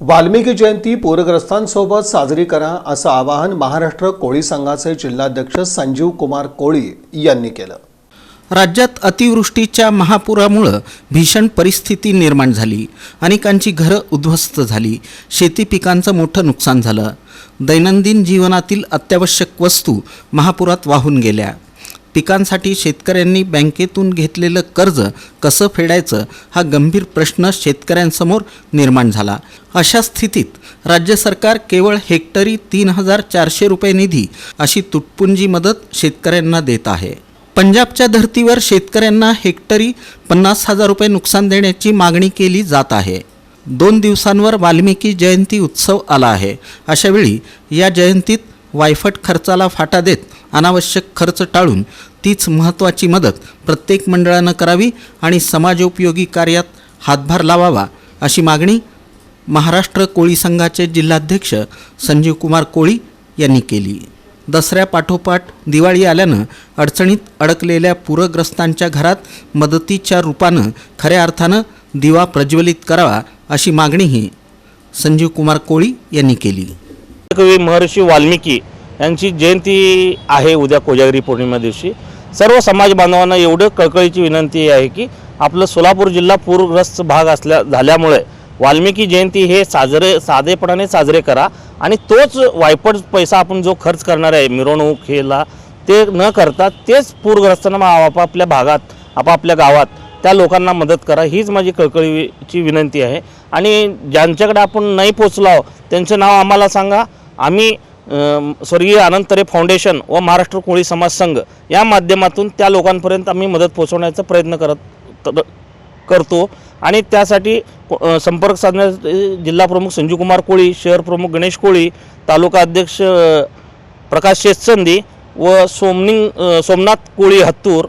वाल्मिकी जयंती पूरग्रस्तांसोबत साजरी करा असं आवाहन महाराष्ट्र कोळी संघाचे जिल्हाध्यक्ष संजीव कुमार कोळी यांनी केलं. राज्यात अतिवृष्टीच्या महापुरामुळं भीषण परिस्थिती निर्माण झाली. अनेकांची घरं उद्ध्वस्त झाली. शेती पिकांचं मोठं नुकसान झालं. दैनंदिन जीवनातील अत्यावश्यक वस्तू महापुरात वाहून गेल्या. पिकांसाठी शेतकऱ्यांनी बँकेतून घेतलेलं कर्ज कसं फेडायचं हा गंभीर प्रश्न शेतकऱ्यांसमोर निर्माण झाला. अशा स्थितीत राज्य सरकार केवळ हेक्टरी तीन हजार चारशे रुपये निधी अशी तुटपुंजी मदत शेतकऱ्यांना देत आहे. पंजाबच्या धर्तीवर शेतकऱ्यांना हेक्टरी पन्नास हजार रुपये नुकसान देण्याची मागणी केली जात आहे. दोन दिवसांवर वाल्मिकी जयंती उत्सव आला आहे. अशावेळी या जयंतीत वायफट खर्चाला फाटा देत अनावश्यक खर्च टाळून तीच महत्त्वाची मदत प्रत्येक मंडळानं करावी आणि समाजोपयोगी कार्यात हातभार लावावा अशी मागणी महाराष्ट्र कोळी संघाचे जिल्हाध्यक्ष संजीव कुमार कोळी यांनी केली. दसऱ्यापाठोपाठ दिवाळी आल्यानं अडचणीत अडकलेल्या पूरग्रस्तांच्या घरात मदतीच्या रूपानं खऱ्या अर्थानं दिवा प्रज्वलित करावा अशी मागणीही संजीव कुमार कोळी यांनी केली. कवी महर्षी वाल्मिकी यांची जयंती आहे उद्या कोजागिरी पौर्णिमा दिवशी. सर्व समाज बांधवांना एवढं कळकळीची विनंती आहे की आपलं सोलापूर जिल्हा पूरग्रस्त भाग असल्या झाल्यामुळे वाल्मिकी जयंती हे साजरे साधेपणाने साजरे करा आणि तोच वायपट पैसा आपण जो खर्च करणार आहे मिरवणूक हेला ते न करता तेच पूरग्रस्तांना मग आपापल्या भागात आपापल्या गावात त्या लोकांना मदत करा हीच माझी कळकळीची विनंती आहे. आणि ज्यांच्याकडे आपण नाही पोचलो आहो, त्यांचं नाव आम्हाला सांगा. आम्ही स्वर्गीय अनंतरे फाउंडेशन व महाराष्ट्र कोळी समाज संघ या माध्यमातून त्या लोकांपर्यंत आम्ही मदत पोहोचवण्याचा प्रयत्न करत करतो. आणि त्यासाठी संपर्क साधण्या जिल्हा प्रमुख संजीवकुमार कोळी शहर प्रमुख गणेश कोळी तालुका अध्यक्ष प्रकाश शेतचंदी व सोमनिंग सोमनाथ कोळी हत्तूर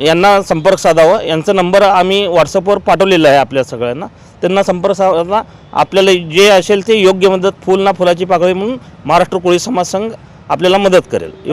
यांना संपर्क साधावा. यांचा नंबर आम्ही व्हॉट्सअपवर पाठवलेला आहे आपल्या सगळ्यांना. त्यांना संपर्क साधला आपल्याला जे असेल ते योग्य मदत फुल ना फुलाची पाकळी म्हणून महाराष्ट्र कोळी समाज संघ आपल्याला मदत करेल.